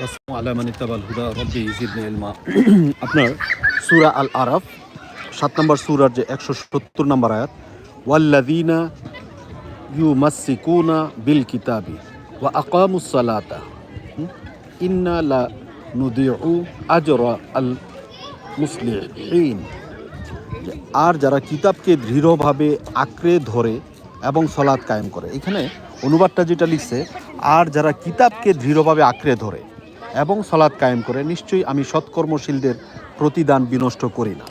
আপনার সূরা আল আরাফ সাত নম্বর সূরার যে একশো সত্তর নম্বর আয়াত, ওয়াল্লাযীনা ইউমাসসিকুনা বিল কিতাবি ওয়া আকামুস সালাতা হুম? ইন্না লা নুদিউ আজরা আল মুসলিহিন যে আর যারা কিতাবকে দৃঢ়ভাবে আঁকড়ে ধরে এবং সলাৎ কায়েম করে। এখানে অনুবাদটা যেটা লিখছে, আর যারা কিতাবকে দৃঢ়ভাবে আঁকড়ে ধরে। এবং সলাৎ কায়েম করে নিশ্চয়ই আমি সৎকর্মশীলদের প্রতিদান বিনষ্ট করি না।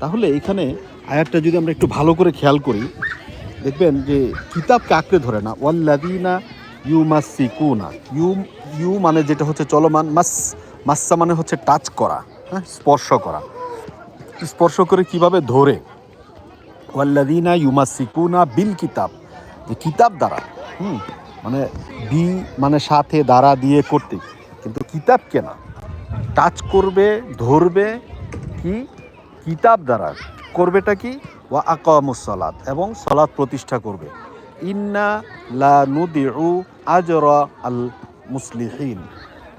তাহলে এখানে আয়াতটা যদি আমরা একটু ভালো করে খেয়াল করি, দেখবেন যে কিতাবকে আঁকড়ে ধরে না? ওয়াল্লাদিনা ইউ মাসিকুনা ইউ ইউ মানে যেটা হচ্ছে চলমান, মাস, মাস্সা মানে হচ্ছে টাচ করা হ্যাঁ স্পর্শ করা। স্পর্শ করে কীভাবে? ধরে। ওয়াল্লাদিনা ইউমাসিকুনা বিল কিতাব। যে কিতাব দ্বারা, হুম মানে বি মানে সাথে দ্বারা দিয়ে করতে। কিন্তু কিতাব কেনা? টাচ করবে, ধরবে কি? কিতাব দ্বারা। করবেটা কি? ওয়া আকামুসলাত এবং সলাৎ প্রতিষ্ঠা করবে। ইন্না লা নুদিউ আজরা আল মুসলিহিন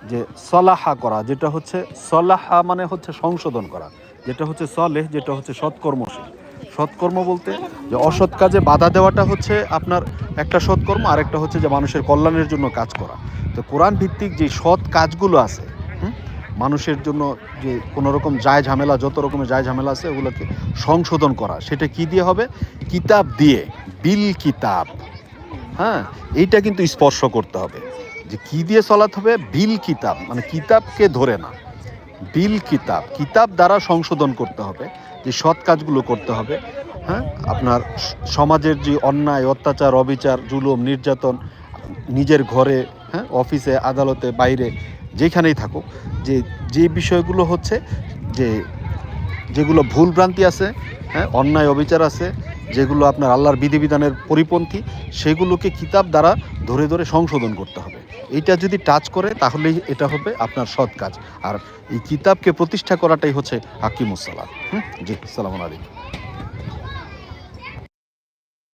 যে সলাহা করা, যেটা হচ্ছে সলাহা মানে হচ্ছে সংশোধন করা। যেটা হচ্ছে সলেহ, যেটা হচ্ছে সৎকর্মশীল। সৎকর্ম বলতে? যে অসৎ কাজে বাধা দেওয়াটা হচ্ছে আপনার একটা সৎকর্ম আর একটা হচ্ছে যে মানুষের কল্যাণের জন্য কাজ করা। তো কোরআন ভিত্তিক যে সৎ কাজগুলো আছে মানুষের জন্য যে কোনো রকম যায় ঝামেলা, যত রকমের যায় ঝামেলা আছে, ওগুলোকে সংশোধন করা। সেটা কি দিয়ে হবে? কিতাব দিয়ে, বিল কিতাব। হ্যাঁ? এইটা কিন্তু স্পর্শ করতে হবে। যে কি দিয়ে চলাতে হবে? বিল কিতাব। মানে কিতাবকে ধরে না। বিল কিতাব। কিতাব দ্বারা সংশোধন করতে হবে, যে সৎ কাজগুলো করতে হবে। হ্যাঁ? আপনার সমাজের যে অন্যায়, অত্যাচার, অবিচার, জুলুম, নির্যাতন, নিজের ঘরে হ্যাঁ? অফিসে, আদালতে, বাইরে, যেখানেই থাকুক, যে যে বিষয়গুলো হচ্ছে, যে, যেগুলো ভুল ভ্রান্তি আছে হ্যাঁ? অন্যায়, অবিচার আছে, যেগুলো আপনার আল্লাহর বিধিবিধানের পরিপন্থী, সেগুলোকে কিতাব দ্বারা ধরে ধরে সংশোধন করতে হবে। এইটা যদি টাচ করে, তাহলেই এটা হবে আপনার সৎ কাজ। আর এই কিতাবকে প্রতিষ্ঠা করাটাই হচ্ছে হাকিমুসালাম হুম? জি সালাম আলাইকুম।